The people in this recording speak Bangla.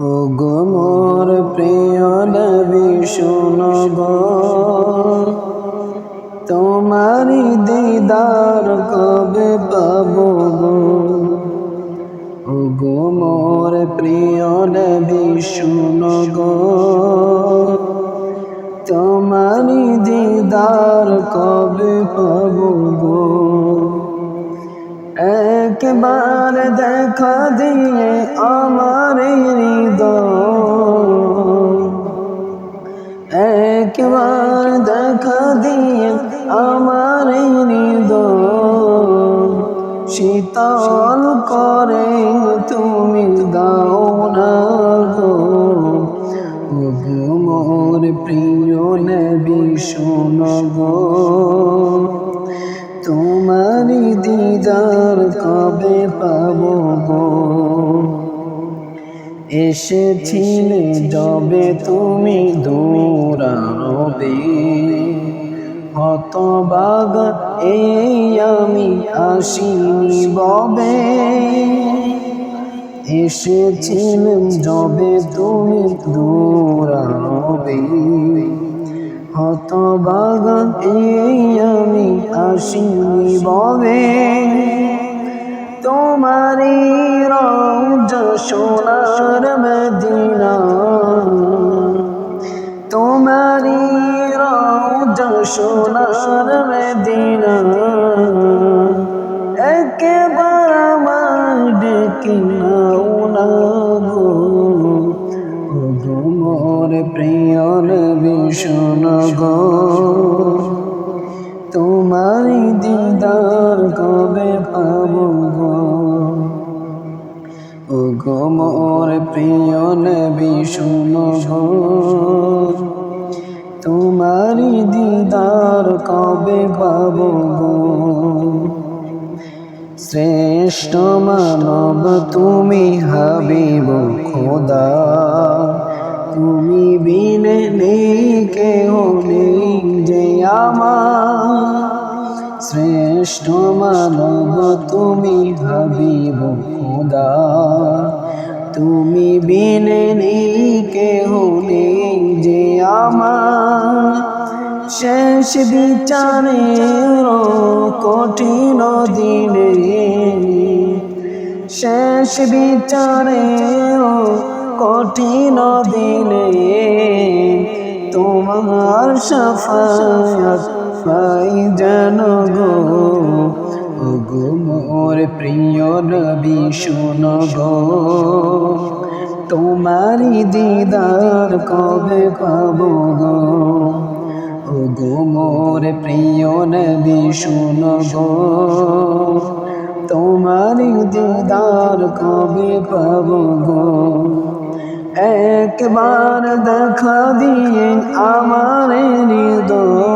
ও গো মোর প্রিয় নবী শোনো গো। তোমারি দিদার কবে পাবো গো? ও গো মোর প্রিয় নবী শোনো গো। তোমারি দিদার একবার দেখা দিয়ে আমার একবার দেখা দিয়ে আমার শীতল করে তুমি দাও না মোর প্রিয় নবী শোনো গো। তোমারি দিদার কবে পাব এসেছিলে যবে তুমি দৌড়াবে হতবাগ এই আমি আসিনি ববে। এসেছিলেন যবে তুমি দৌড়াবে হতবাগান এই আমি আসিনি ববে। সোনার মদিনা। তোমারি রঞ্জ সোনার মদিনা। একেবার আমার ডেকে নাও না গো। মোর প্রিয় নবী গো। তোমারি দিদার কবে মোর প্রিয় নবী, শোনো তোমারি দিদার কবে পাব শ্রেষ্ঠ মানব তুমি হাবিব, খোদা। তুমি বিনে নেই কেহ নেই যে আমার। শ্রেষ্ঠ মানব তুমি হাবিব, খোদা। তুমি বিনে নেই কেহ নেই যে আমার। শেষ বিচারে কঠিন দিনে শেষ বিচারে কঠিন দিনে তোমার সফায়াত পাই যেন গো। গো মোর প্রিয় নবী, শোনো গো। তোমারি দিদার কবে পাবো গো? ও গো মোর প্রিয় নবী, শোনো গো। তোমারি দিদার কবে পাবো গো? একবার দেখা দিয়ে আমার হৃদয়